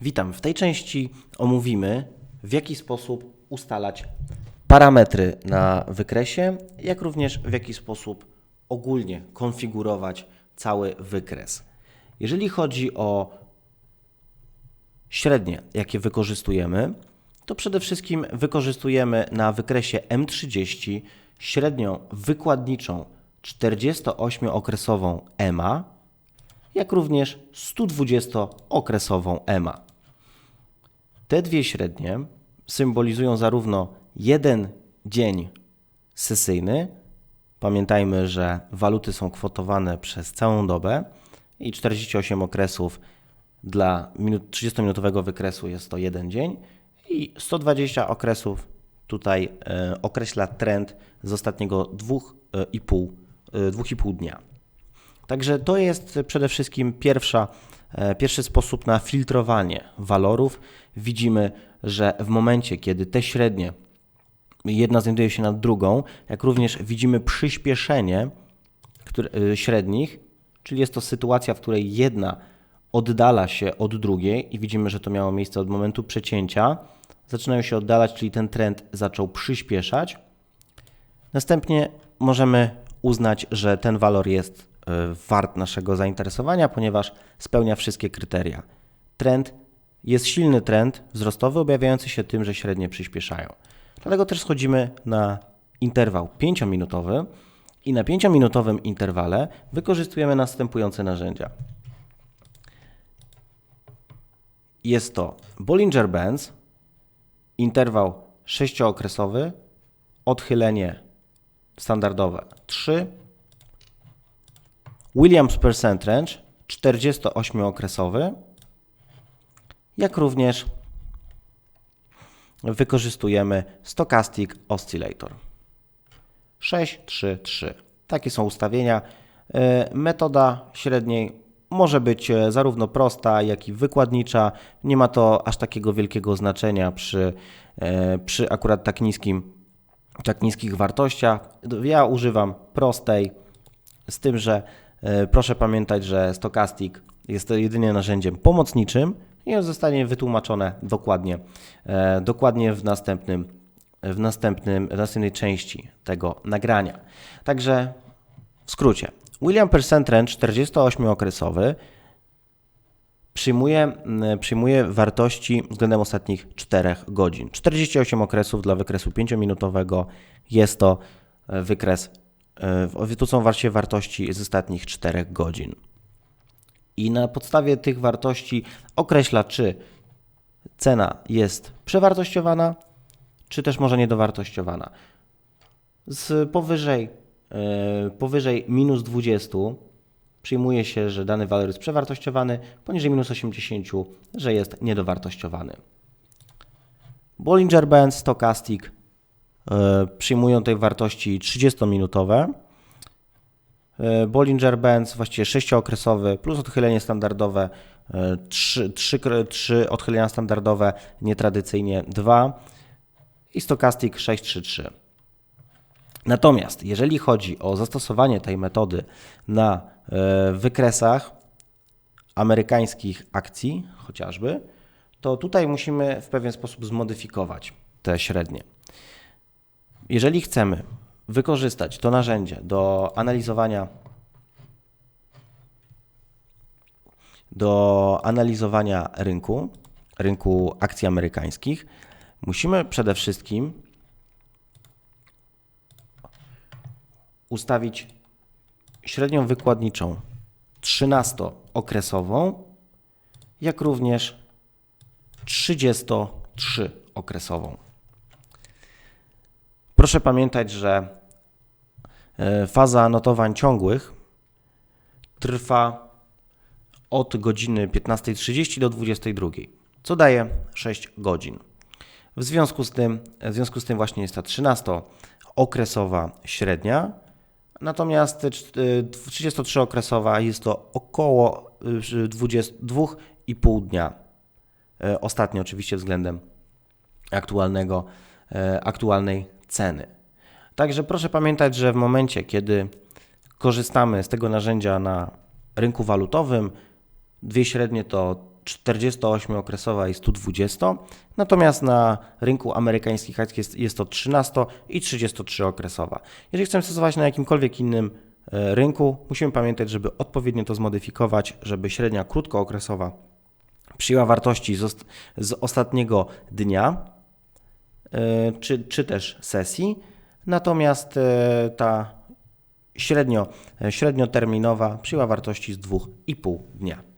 Witam. W tej części omówimy, w jaki sposób ustalać parametry na wykresie, jak również w jaki sposób ogólnie konfigurować cały wykres. Jeżeli chodzi o średnie, jakie wykorzystujemy, to przede wszystkim wykorzystujemy na wykresie M30 średnią wykładniczą 48-okresową EMA, jak również 120-okresową EMA. Te dwie średnie symbolizują zarówno jeden dzień sesyjny, pamiętajmy, że waluty są kwotowane przez całą dobę i 48 okresów dla 30-minutowego wykresu jest to jeden dzień i 120 okresów tutaj e, określa trend z ostatniego 2,5 2,5 dnia. Także to jest przede wszystkim pierwsza, e, pierwszy sposób na filtrowanie walorów. Widzimy, że w momencie, kiedy te średnie jedna znajduje się nad drugą, jak również widzimy przyspieszenie e, średnich, czyli jest to sytuacja, w której jedna oddala się od drugiej i widzimy, że to miało miejsce od momentu przecięcia. Zaczynają się oddalać, czyli ten trend zaczął przyspieszać. Następnie możemy uznać, że ten walor jest e, wart naszego zainteresowania, ponieważ spełnia wszystkie kryteria. Trend jest silny trend wzrostowy, objawiający się tym, że średnie przyspieszają. Dlatego też schodzimy na interwał 5-minutowy i na 5-minutowym interwale wykorzystujemy następujące narzędzia. Jest to Bollinger Bands, interwał 6-okresowy, odchylenie standardowe 3, Williams Percent Range 48-okresowy, jak również wykorzystujemy Stochastic Oscillator 6, 3, 3. Takie są ustawienia. E, metoda średniej może być e, zarówno prosta, jak i wykładnicza. Nie ma to aż takiego wielkiego znaczenia przy, e, przy akurat tak niskim tak niskich wartościach. Ja używam prostej, z tym, że proszę pamiętać, że Stochastic jest to jedynie narzędziem pomocniczym i zostanie wytłumaczone dokładnie, e, dokładnie w następnym, w następnym, w następnej części tego nagrania. Także w skrócie. William Percent Range 48-okresowy przyjmuje, przyjmuje wartości względem ostatnich 4 godzin. 48 okresów dla wykresu 5-minutowego jest to e, wykres, e, tu są właśnie wartości z ostatnich 4 godzin. I na podstawie tych wartości określa, czy cena jest przewartościowana, czy też może niedowartościowana. Z powyżej, e, powyżej minus 20 przyjmuje się, że dany walor jest przewartościowany, poniżej minus 80, że jest niedowartościowany. Bollinger Bands, Stochastic e, przyjmują tej wartości 30-minutowe. E, Bollinger Bands właściwie 6-okresowy plus odchylenie standardowe 3, 3, 3 odchylenia standardowe, nietradycyjnie 2 i Stochastic 633. Natomiast jeżeli chodzi o zastosowanie tej metody na e, wykresach amerykańskich akcji chociażby, to tutaj musimy w pewien sposób zmodyfikować te średnie. Jeżeli chcemy wykorzystać to narzędzie do analizowania do analizowania rynku, rynku akcji amerykańskich, musimy przede wszystkim ustawić średnią wykładniczą 13-okresową, jak również 33-okresową. Proszę pamiętać, że e, faza notowań ciągłych trwa od godziny 15.30 do 22.00, co daje 6 godzin. W związku z tym, w związku z tym właśnie jest ta 13-okresowa średnia, Natomiast 33-okresowa y, jest to około 22,5 y, dnia. Ostatnio oczywiście względem aktualnego, aktualnej ceny. Także proszę pamiętać, że w momencie, kiedy korzystamy z tego narzędzia na rynku walutowym, dwie średnie to 48-okresowa i 120, natomiast na rynku amerykańskich jest, jest to 13 i 33-okresowa. Jeżeli chcemy stosować na jakimkolwiek innym e, rynku, musimy pamiętać, żeby odpowiednio to zmodyfikować, żeby średnia krótkookresowa przyjęła wartości z, z ostatniego dnia, czy, czy też sesji, natomiast e, ta średnio, średnioterminowa przyjęła wartości z 2,5 dnia.